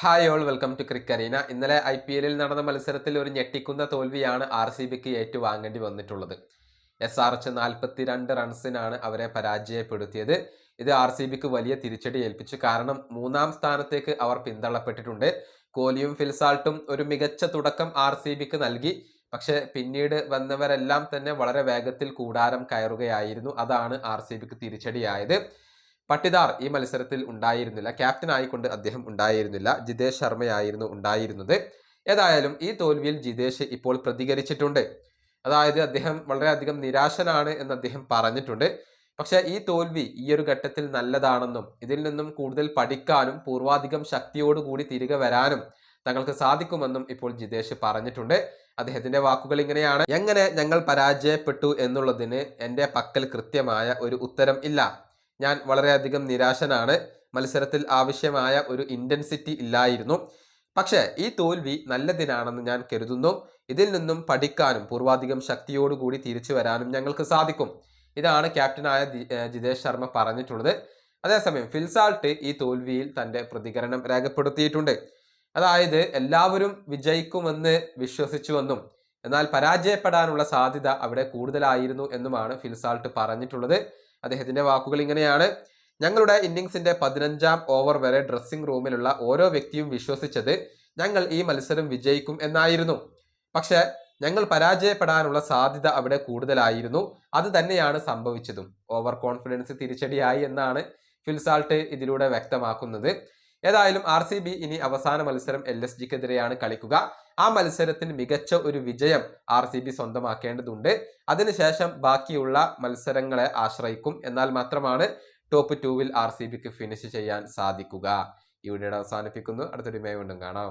Hi all welcome to crick arena ഇന്നലെ I P എല്ലിൽ നടന്ന മത്സരത്തിൽ ഒരു ഞെട്ടിക്കുന്ന തോൽവിയാണ് ആർ സി ബിക്ക് ഏറ്റുവാങ്ങേണ്ടി വന്നിട്ടുള്ളത്. എസ് ആർ എച്ച് നാൽപ്പത്തി രണ്ട് റൺസിനാണ് അവരെ പരാജയപ്പെടുത്തിയത്. ഇത് ആർ സി ബിക്ക് വലിയ തിരിച്ചടി ഏൽപ്പിച്ചു. കാരണം മൂന്നാം സ്ഥാനത്തേക്ക് അവർ പിന്തള്ളപ്പെട്ടിട്ടുണ്ട്. കോഹ്ലിയും ഫിൽസാൾട്ടും ഒരു മികച്ച തുടക്കം ആർ സി ബിക്ക് നൽകി. പക്ഷെ പിന്നീട് വന്നവരെല്ലാം തന്നെ വളരെ വേഗത്തിൽ കൂടാരം കയറുകയായിരുന്നു. അതാണ് ആർ സി ബിക്ക് തിരിച്ചടിയായത്. പട്ടിദാർ ഈ മത്സരത്തിൽ ഉണ്ടായിരുന്നില്ല. ക്യാപ്റ്റൻ ആയിക്കൊണ്ട് അദ്ദേഹം ഉണ്ടായിരുന്നില്ല. ജിതേഷ് ശർമ്മയായിരുന്നു ഉണ്ടായിരുന്നത്. ഏതായാലും ഈ തോൽവിയിൽ ജിതേഷ് ഇപ്പോൾ പ്രതികരിച്ചിട്ടുണ്ട്. അതായത് അദ്ദേഹം വളരെയധികം നിരാശനാണ് എന്ന് അദ്ദേഹം പറഞ്ഞിട്ടുണ്ട്. പക്ഷേ ഈ തോൽവി ഈ ഒരു ഘട്ടത്തിൽ നല്ലതാണെന്നും ഇതിൽ നിന്നും കൂടുതൽ പഠിക്കാനും പൂർവാധികം ശക്തിയോടുകൂടി തിരികെ വരാനും തങ്ങൾക്ക് സാധിക്കുമെന്നും ഇപ്പോൾ ജിതേഷ് പറഞ്ഞിട്ടുണ്ട്. അദ്ദേഹത്തിന്റെ വാക്കുകൾ ഇങ്ങനെയാണ്. എങ്ങനെ ഞങ്ങൾ പരാജയപ്പെട്ടു എന്നുള്ളതിന് എന്റെ പക്കൽ കൃത്യമായ ഒരു ഉത്തരം ഇല്ല. ഞാൻ വളരെയധികം നിരാശനാണ്. മത്സരത്തിൽ ആവശ്യമായ ഒരു ഇന്റൻസിറ്റി ഇല്ലായിരുന്നു. പക്ഷേ ഈ തോൽവി നല്ലതിനാണെന്ന് ഞാൻ കരുതുന്നു. ഇതിൽ നിന്നും പഠിക്കാനും പൂർവാധികം ശക്തിയോടുകൂടി തിരിച്ചു വരാനും ഞങ്ങൾക്ക് സാധിക്കും. ഇതാണ് ക്യാപ്റ്റനായ ജിതേഷ് ശർമ്മ പറഞ്ഞിട്ടുള്ളത്. അതേസമയം ഫിൽസാൾട്ട് ഈ തോൽവിയിൽ തന്റെ പ്രതികരണം രേഖപ്പെടുത്തിയിട്ടുണ്ട്. അതായത് എല്ലാവരും വിജയിക്കുമെന്ന് വിശ്വസിച്ചുവെന്നും എന്നാൽ പരാജയപ്പെടാനുള്ള സാധ്യത അവിടെ കൂടുതലായിരുന്നു എന്നുമാണ് ഫിൽസാൾട്ട് പറഞ്ഞിട്ടുള്ളത്. അദ്ദേഹത്തിന്റെ വാക്കുകൾ ഇങ്ങനെയാണ്. ഞങ്ങളുടെ ഇന്നിങ്സിന്റെ പതിനഞ്ചാം ഓവർ വരെ ഡ്രസ്സിംഗ് റൂമിലുള്ള ഓരോ വ്യക്തിയും വിശ്വസിച്ചത് ഞങ്ങൾ ഈ മത്സരം വിജയിക്കും എന്നായിരുന്നു. പക്ഷേ ഞങ്ങൾ പരാജയപ്പെടാനുള്ള സാധ്യത അവിടെ കൂടുതലായിരുന്നു. അത് തന്നെയാണ് സംഭവിച്ചതും. ഓവർ കോൺഫിഡൻസ് തിരിച്ചടിയായി എന്നാണ് ഫിൽസാൾട്ട് ഇതിലൂടെ വ്യക്തമാക്കുന്നത്. ഏതായാലും ആർ സി ബി ഇനി അവസാന മത്സരം എൽ എസ് ജിക്കെതിരെയാണ് കളിക്കുക. ആ മത്സരത്തിന് മികച്ച ഒരു വിജയം ആർ സി ബി സ്വന്തമാക്കേണ്ടതുണ്ട്. അതിനുശേഷം ബാക്കിയുള്ള മത്സരങ്ങളെ ആശ്രയിക്കും. എന്നാൽ മാത്രമാണ് ടോപ്പ് ടൂവിൽ ആർ സി ബിക്ക് ഫിനിഷ് ചെയ്യാൻ സാധിക്കുക. ഈ വീഡിയോ അവസാനിപ്പിക്കുന്നു. അടുത്തൊരു മേ വീണ്ടും കാണാം.